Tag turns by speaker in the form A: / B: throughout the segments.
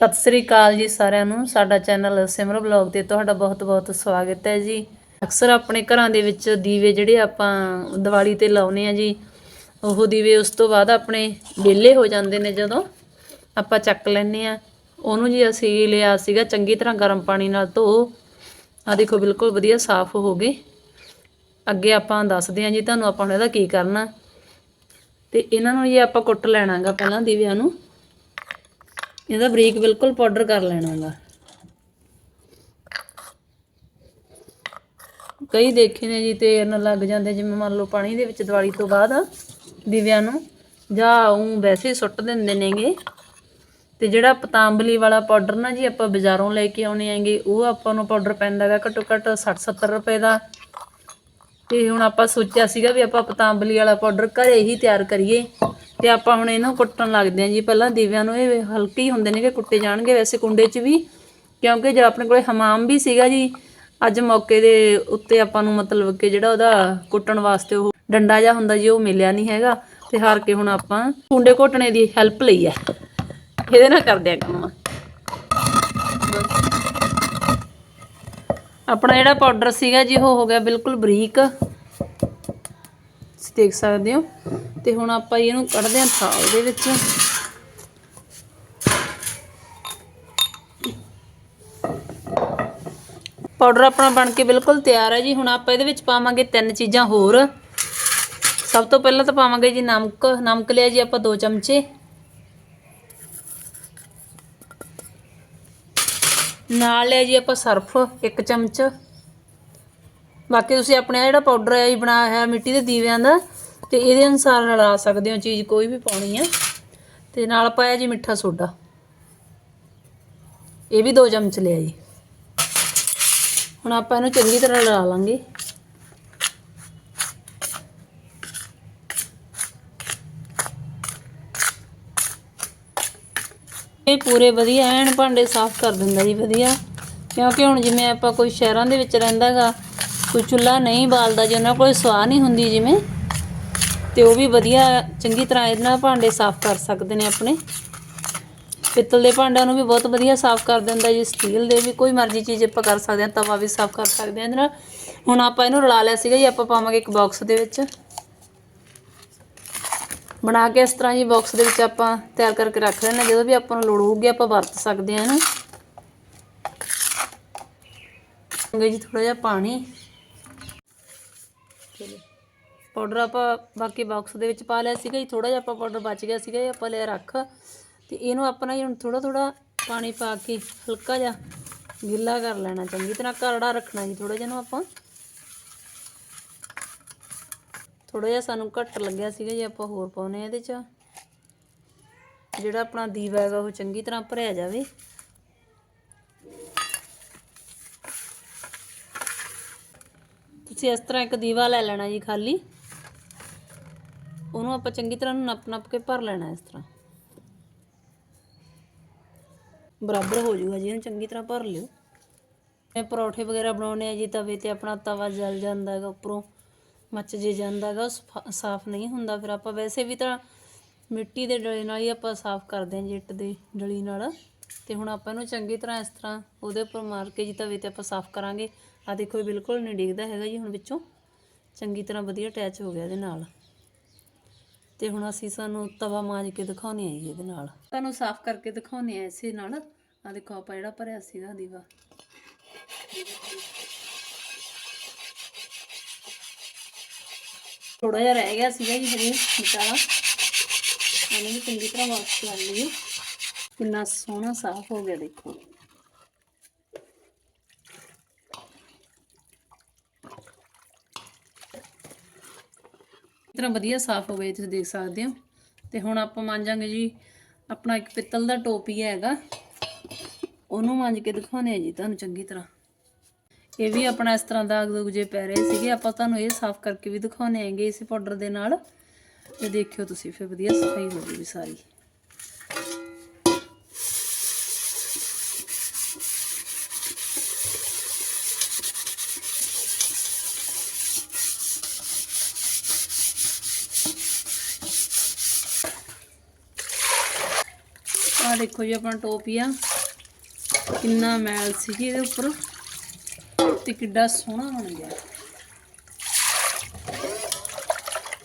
A: ਸਤਿ ਸ੍ਰੀ ਅਕਾਲ ਜੀ ਸਾਰਿਆਂ ਨੂੰ। ਸਾਡਾ ਚੈਨਲ ਸਿਮਰ ਬਲੌਗ ਤੇ ਤੁਹਾਡਾ ਬਹੁਤ-ਬਹੁਤ ਸਵਾਗਤ ਹੈ ਜੀ। ਅਕਸਰ ਆਪਣੇ ਘਰਾਂ ਦੇ ਵਿੱਚ ਦੀਵੇ ਜਿਹੜੇ ਆਪਾਂ ਦੀਵਾਲੀ ਤੇ ਲਾਉਨੇ ਆ ਜੀ, ਉਹ ਦੀਵੇ ਉਸ ਤੋਂ ਬਾਅਦ ਆਪਣੇ ਵਿਹਲੇ ਹੋ ਜਾਂਦੇ ਨੇ ਜਦੋਂ ਆਪਾਂ ਚੱਕ ਲੈਨੇ ਆ ਉਹਨੂੰ ਜੀ ਅਸੀਂ ਲਿਆ ਸੀਗਾ, ਚੰਗੀ ਤਰ੍ਹਾਂ ਗਰਮ ਪਾਣੀ ਨਾਲ ਧੋ। ਆ ਦੇਖੋ, ਬਿਲਕੁਲ ਵਧੀਆ ਸਾਫ਼ ਹੋ ਗਏ। ਅੱਗੇ ਆਪਾਂ ਦੱਸਦੇ ਹਾਂ ਜੀ ਤੁਹਾਨੂੰ ਆਪਾਂ ਹੁਣ ਇਹਦਾ ਕੀ ਕਰਨਾ। ਤੇ ਇਹਨਾਂ ਨੂੰ ਜੀ ਆਪਾਂ ਕੁੱਟ ਲੈਣਾਗਾ ਪਹਿਲਾਂ ਦੀਵਿਆਂ ਨੂੰ। ਇਹਦਾ ਬਰੀਕ ਬਿਲਕੁਲ ਪਾਊਡਰ ਕਰ ਲੈਣਾ ਲੈਣਾਗਾ ਕਈ ਦੇਖੇ ਨੇ ਜੀ ਤੇਰਨ ਲੱਗ ਜਾਂਦੇ, ਜਿਵੇਂ ਮੰਨ ਲਓ ਪਾਣੀ ਦੇ ਵਿੱਚ ਦੀਵਾਲੀ ਤੋਂ ਬਾਅਦ ਦੀਵਿਆਂ ਨੂੰ ਜਾਂ ਉਹ ਵੈਸੇ ਸੁੱਟ ਦਿੰਦੇ ਨੇਗੇ। ਤੇ ਜਿਹੜਾ ਪਤਾਂਬਲੀ ਵਾਲਾ ਪਾਊਡਰ ਨਾ ਜੀ ਆਪਾਂ ਬਾਜ਼ਾਰੋਂ ਲੈ ਕੇ ਆਉਣੇ ਆਂਗੇ ਉਹ ਆਪਾਂ ਨੂੰ ਪਾਊਡਰ ਪੈਂਦਾ ਹੈਗਾ ਘੱਟੋ ਘੱਟ 60 70 ਰੁਪਏ ਦਾ। ਤੇ ਹੁਣ ਆਪਾਂ ਸੋਚਿਆ ਸੀਗਾ ਵੀ ਆਪਾਂ ਪਤਾਂਬਲੀ ਵਾਲਾ ਪਾਊਡਰ ਘਰੇ ਹੀ ਤਿਆਰ ਕਰੀਏ। ਤੇ ਆਪਾਂ ਹੁਣ ਇਹਨੂੰ ਕੁੱਟਣ ਲੱਗਦੇ ਹਾਂ ਜੀ। ਪਹਿਲਾਂ ਦੀਵਿਆਂ ਨੂੰ ਇਹ ਹਲਕੇ ਹੀ ਹੁੰਦੇ ਨੇ ਕਿ ਕੁੱਟੇ ਜਾਣਗੇ ਵੈਸੇ ਕੁੰਡੇ 'ਚ ਵੀ, ਕਿਉਂਕਿ ਜੇ ਆਪਣੇ ਕੋਲੇ ਹਮਾਮ ਵੀ ਸੀਗਾ ਜੀ, ਅੱਜ ਮੌਕੇ ਦੇ ਉੱਤੇ ਆਪਾਂ ਨੂੰ ਮਤਲਬ ਕਿ ਜਿਹੜਾ ਉਹਦਾ ਕੁੱਟਣ ਵਾਸਤੇ ਉਹ ਡੰਡਾ ਜਿਹਾ ਹੁੰਦਾ ਜੀ, ਉਹ ਮਿਲਿਆ ਨਹੀਂ ਹੈਗਾ। ਤੇ ਹਾਰ ਕੇ ਹੁਣ ਆਪਾਂ ਕੁੰਡੇ ਘੋਟਣੇ ਦੀ ਹੈਲਪ ਲਈ ਹੈ। ਇਹਦੇ ਨਾਲ ਕਰਦੇ ਆ ਕੰਮ। ਆਪਣਾ ਜਿਹੜਾ ਪਾਊਡਰ ਸੀਗਾ ਜੀ, ਉਹ ਹੋ ਗਿਆ ਬਿਲਕੁਲ ਬਰੀਕ। ਦੇਖ ਸਕਦੇ ਹੋ। ਤੇ ਹੁਣ ਆਪਾਂ ਇਹਨੂੰ ਕੱਢਦੇ ਹਾਂ ਥਾਲ ਦੇ ਵਿੱਚ। ਪਾਊਡਰ ਆਪਣਾ ਬਣ ਕੇ ਬਿਲਕੁਲ ਤਿਆਰ ਹੈ ਜੀ। ਹੁਣ ਆਪਾਂ ਇਹਦੇ ਵਿੱਚ ਪਾਵਾਂਗੇ ਤਿੰਨ ਚੀਜ਼ਾਂ ਹੋਰ। ਸਭ ਤੋਂ ਪਹਿਲਾਂ ਤਾਂ ਪਾਵਾਂਗੇ ਜੀ ਨਮਕ। ਨਮਕ ਲਿਆ ਜੀ ਆਪਾਂ 2 ਚਮਚੇ। ਨਾਲ ਲਿਆ ਜੀ ਆਪਾਂ ਸਰਫ 1 ਚਮਚ। ਬਾਕੀ ਤੁਸੀਂ ਆਪਣੇ ਜਿਹੜਾ ਪਾਊਡਰ ਹੈ ਜੀ ਬਣਾਇਆ ਹੋਇਆ ਮਿੱਟੀ ਦੇ ਦੀਵਿਆਂ ਦਾ, ਤੇ ਇਹਦੇ ਅਨੁਸਾਰ ਰਲਾ ਸਕਦੇ ਹੋ ਚੀਜ਼, ਕੋਈ ਵੀ ਪਾਉਣੀ ਆ। ਤੇ ਨਾਲ ਪਾਇਆ ਜੀ ਮਿੱਠਾ ਸੋਡਾ। ਇਹ ਵੀ 2 ਚਮਚ ਲਿਆ ਜੀ। ਹੁਣ ਆਪਾਂ ਇਹਨੂੰ ਚੰਗੀ ਤਰ੍ਹਾਂ ਰਲਾ ਲਾਂਗੇ। ਇਹ ਪੂਰੇ ਵਧੀਆ ਐਨ ਭਾਂਡੇ ਸਾਫ਼ ਕਰ ਦਿੰਦਾ ਜੀ, ਵਧੀਆ। ਕਿਉਂਕਿ ਹੁਣ ਜਿਵੇਂ ਆਪਾਂ ਕੋਈ ਸ਼ਹਿਰਾਂ ਦੇ ਵਿੱਚ ਰਹਿੰਦਾਗਾ ਕੋਈ ਚੁੱਲ੍ਹਾ ਨਹੀਂ ਬਾਲਦਾ ਜੇ, ਉਹਨਾਂ ਕੋਲ ਸਵਾਹ ਨਹੀਂ ਹੁੰਦੀ ਜਿਵੇਂ। ਤੇ ਉਹ ਵੀ ਵਧੀਆ ਚੰਗੀ ਤਰ੍ਹਾਂ ਇਹਦੇ ਨਾਲ ਭਾਂਡੇ ਸਾਫ਼ ਕਰ ਸਕਦੇ ਨੇ ਆਪਣੇ। ਪਿੱਤਲ ਦੇ ਭਾਂਡਿਆਂ ਨੂੰ ਵੀ ਬਹੁਤ ਵਧੀਆ ਸਾਫ਼ ਕਰ ਦਿੰਦਾ ਜੀ, ਸਟੀਲ ਦੇ ਵੀ ਕੋਈ ਮਰਜ਼ੀ ਚੀਜ਼ ਆਪਾਂ ਕਰ ਸਕਦੇ ਹਾਂ, ਤਵਾ ਵੀ ਸਾਫ਼ ਕਰ ਸਕਦੇ ਹਾਂ। ਇਹਦੇ ਨਾਲ ਹੁਣ ਆਪਾਂ ਇਹਨੂੰ ਰਲਾ ਲਿਆ ਸੀਗਾ ਜੀ, ਆਪਾਂ ਪਾਵਾਂਗੇ ਇੱਕ ਬਾਕਸ ਦੇ ਵਿੱਚ। ਬਣਾ ਕੇ ਇਸ ਤਰ੍ਹਾਂ ਜੀ ਬਾਕਸ ਦੇ ਵਿੱਚ ਆਪਾਂ ਤਿਆਰ ਕਰਕੇ ਰੱਖ ਲੈਣਾ ਜਦੋਂ ਵੀ ਆਪਾਂ ਨੂੰ ਲੋੜ ਹੋਊਗੀ ਆਪਾਂ ਵਰਤ ਸਕਦੇ ਹਾਂ ਇਹਨੂੰ। ਜੀ ਥੋੜਾ ਜਿਹਾ ਪਾਣੀ। ਚਲੋ ਪਾਊਡਰ ਆਪਾਂ ਬਾਕੀ ਬਾਕਸ ਦੇ ਵਿੱਚ ਪਾ ਲਿਆ ਸੀਗਾ ਜੀ ਥੋੜਾ ਜਿਹਾ ਆਪਾਂ ਪਾਊਡਰ ਬਚ ਗਿਆ ਸੀਗਾ ਇਹ ਆਪਾਂ ਲਿਆ ਰੱਖ। ਤੇ ਇਹਨੂੰ ਆਪਣਾ ਜੀ ਹੁਣ ਥੋੜਾ ਥੋੜਾ ਪਾਣੀ ਪਾ ਕੇ ਹਲਕਾ ਜਿਹਾ ਗਿੱਲਾ ਕਰ ਲੈਣਾ, ਚੰਗੀ ਤਰ੍ਹਾਂ ਕਰੜਾ ਰੱਖਣਾ ਜੀ ਥੋੜਾ ਜਿਹਾ ਨੂੰ ਆਪਾਂ। ਥੋੜਾ ਜਿਹਾ ਸਾਨੂੰ ਘੱਟ ਲੱਗਿਆ ਸੀਗਾ ਜੀ, ਆਪਾਂ ਹੋਰ ਪਾਉਨੇ ਆ ਇਹਦੇ ਚ। ਜਿਹੜਾ ਆਪਣਾ ਦੀਵਾ ਹੈਗਾ, ਉਹ ਚੰਗੀ ਤਰ੍ਹਾਂ ਭਰਿਆ ਜਾਵੇ। ਤੁਸੀਂ ਇਸ ਤਰ੍ਹਾਂ ਇੱਕ ਦੀਵਾ ਲੈ ਲੈਣਾ ਜੀ ਖਾਲੀ। ਉਹਨੂੰ ਆਪਾਂ ਚੰਗੀ ਤਰ੍ਹਾਂ ਨੱਪ ਨੱਪ ਕੇ ਭਰ ਲੈਣਾ ਇਸ ਤਰ੍ਹਾਂ। ਬਰਾਬਰ ਹੋ ਜਾਊਗਾ ਜੀ, ਇਹਨੂੰ ਚੰਗੀ ਤਰ੍ਹਾਂ ਭਰ ਲਿਓ। ਇਹ ਪਰੌਠੇ ਵਗੈਰਾ ਬਣਾਉਣੇ ਆ ਜੀ, ਤਵੇ ਤੇ ਆਪਣਾ ਤਵਾ ਜਲ ਜਾਂਦਾ ਹੈਗਾ, ਉੱਪਰੋਂ ਮੱਚ ਜੇ ਜਾਂਦਾ ਹੈਗਾ ਸਾਫ਼ ਨਹੀਂ ਹੁੰਦਾ। ਫਿਰ ਆਪਾਂ ਵੈਸੇ ਵੀ ਤਾਂ ਮਿੱਟੀ ਦੇ ਡਲੇ ਨਾਲ ਹੀ ਆਪਾਂ ਸਾਫ਼ ਕਰਦੇ ਹਾਂ ਜਿੱਟ ਦੇ ਡਲੀ ਨਾਲ। ਤੇ ਹੁਣ ਆਪਾਂ ਇਹਨੂੰ ਚੰਗੀ ਤਰ੍ਹਾਂ ਇਸ ਤਰ੍ਹਾਂ ਉਹਦੇ ਉੱਪਰ ਮਾਰ ਕੇ ਜੀ, ਤਵੇ ਤੇ ਆਪਾਂ ਸਾਫ਼ ਕਰਾਂਗੇ। ਆ ਦੇਖੋ ਇਹ ਬਿਲਕੁਲ ਨਹੀਂ ਡਿੱਗਦਾ ਹੈਗਾ ਜੀ, ਹੁਣ ਵਿੱਚੋਂ ਚੰਗੀ ਤਰ੍ਹਾਂ ਵਧੀਆ ਅਟੈਚ ਹੋ ਗਿਆ ਇਹਦੇ ਨਾਲ। ਤੇ ਹੁਣ ਅਸੀਂ ਸਾਨੂੰ ਤਵਾ ਮਾਂਜ ਕੇ ਦਿਖਾਉਣੇ ਆ ਜੀ ਇਹਦੇ ਨਾਲ। ਤੁਹਾਨੂੰ ਸਾਫ਼ ਕਰਕੇ ਦਿਖਾਉਣੇ ਆ ਇਸੇ ਨਾਲ। ਆ ਦੇਖੋ ਆਪਾਂ ਜਿਹੜਾ ਭਰਿਆ ਸੀਗਾ ਦੀਵਾ। ਥੋੜਾ ਜਿਹਾ ਰਹਿ ਗਿਆ ਸੀਗਾ ਜੀ ਹਜੇ ਵਿਚਾਲਾ ਇਹਨੂੰ ਵੀ ਚੰਗੀ ਤਰ੍ਹਾਂ ਵਾਸ਼ ਕਰ ਲਈਏ। ਕਿੰਨਾ ਸੋਹਣਾ ਸਾਫ਼ ਹੋ ਗਿਆ ਦੇਖੋ। ਤਰ੍ਹਾਂ ਵਧੀਆ ਸਾਫ਼ ਹੋ ਗਏ ਤੁਸੀਂ ਦੇਖ ਸਕਦੇ ਹੋ। ਤੇ ਹੁਣ ਆਪਾਂ ਮਾਂਜਾਂਗੇ ਜੀ, ਆਪਣਾ ਇੱਕ ਪਿੱਤਲ ਦਾ ਟੋਪੀ ਹੈਗਾ। ਉਹਨੂੰ ਮਾਂਜ ਕੇ ਦਿਖਾਉਣੇ ਆ ਜੀ ਤੁਹਾਨੂੰ ਚੰਗੀ ਤਰ੍ਹਾਂ। ਇਹ ਵੀ ਆਪਣਾ ਇਸ ਤਰ੍ਹਾਂ ਦਾਗ ਦੁਗ ਜੇ ਪੈ ਰਹੇ ਸੀਗੇ, ਆਪਾਂ ਤੁਹਾਨੂੰ ਇਹ ਸਾਫ਼ ਕਰਕੇ ਵੀ ਦਿਖਾਉਣੇ ਆਂਗੇ ਇਸੇ ਪਾਊਡਰ ਦੇ ਨਾਲ। ਤੇ ਦੇਖਿਓ ਤੁਸੀਂ ਫਿਰ ਵਧੀਆ ਸਫ਼ਾਈ ਹੋ ਜੂਗੀ ਸਾਰੀ। ਆਹ ਦੇਖੋ ਜੀ ਆਪਣਾ ਟੋਪੀਆ ਕਿੰਨਾ ਮੈਲ ਸੀ ਇਹਦੇ ਉੱਪਰ ਤੇ ਕਿੱਡਾ ਸੋਹਣਾ ਬਣ ਗਿਆ।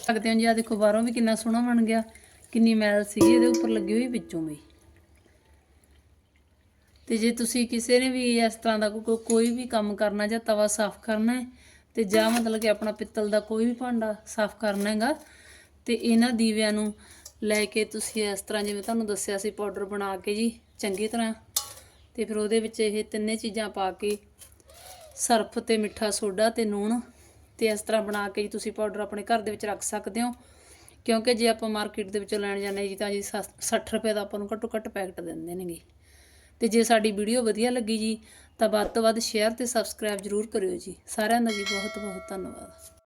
A: ਸਕਦੇ ਹੋ ਜੀ ਆ ਦੇਖੋ ਬਾਹਰੋਂ ਵੀ ਕਿੰਨਾ ਸੋਹਣਾ ਬਣ ਗਿਆ। ਕਿੰਨੀ ਮੈਲ ਸੀਗੀ ਇਹਦੇ ਉੱਪਰ ਲੱਗੀ ਹੋਈ ਵਿੱਚੋਂ ਵੀ। ਤੇ ਜੇ ਤੁਸੀਂ ਕਿਸੇ ਨੇ ਵੀ ਇਸ ਤਰ੍ਹਾਂ ਦਾ ਕੋਈ ਵੀ ਕੰਮ ਕਰਨਾ ਜਾਂ ਤਵਾ ਸਾਫ਼ ਕਰਨਾ ਹੈ, ਤੇ ਜਾਂ ਮਤਲਬ ਕਿ ਆਪਣਾ ਪਿੱਤਲ ਦਾ ਕੋਈ ਵੀ ਭਾਂਡਾ ਸਾਫ਼ ਕਰਨਾ ਹੈਗਾ, ਤੇ ਇਹਨਾਂ ਦੀਵਿਆਂ ਨੂੰ ਲੈ ਕੇ ਤੁਸੀਂ ਇਸ ਤਰ੍ਹਾਂ ਜਿਵੇਂ ਤੁਹਾਨੂੰ ਦੱਸਿਆ ਸੀ ਪਾਊਡਰ ਬਣਾ ਕੇ ਜੀ, ਚੰਗੀ ਤਰ੍ਹਾਂ। ਤੇ ਫਿਰ ਉਹਦੇ ਵਿੱਚ ਇਹ ਤਿੰਨੇ ਚੀਜ਼ਾਂ ਪਾ ਕੇ ਸਰਫ ਤੇ ਮਿੱਠਾ ਸੋਡਾ ਤੇ ਲੂਣ ਤੇ ਇਸ ਤਰ੍ਹਾਂ ਬਣਾ ਕੇ ਜੀ ਤੁਸੀਂ ਪਾਊਡਰ ਆਪਣੇ ਘਰ ਦੇ ਵਿੱਚ ਰੱਖ ਸਕਦੇ ਹੋ। ਕਿਉਂਕਿ ਜੇ ਆਪਾਂ ਮਾਰਕੀਟ ਦੇ ਵਿੱਚੋਂ ਲੈਣ ਜਾਂਦੇ ਜੀ ਤਾਂ ਜੀ 60 ਰੁਪਏ ਦਾ ਆਪਾਂ ਨੂੰ ਘੱਟੋ ਘੱਟ ਪੈਕਟ ਦਿੰਦੇ ਨੇਗੇ। ਤੇ ਜੇ ਸਾਡੀ ਵੀਡੀਓ ਵਧੀਆ ਲੱਗੀ ਜੀ ਤਾਂ ਵੱਧ ਤੋਂ ਵੱਧ ਸ਼ੇਅਰ ਤੇ ਸਬਸਕ੍ਰਾਈਬ ਜ਼ਰੂਰ ਕਰਿਓ ਜੀ। ਸਾਰਿਆਂ ਦਾ ਜੀ ਬਹੁਤ ਬਹੁਤ ਧੰਨਵਾਦ।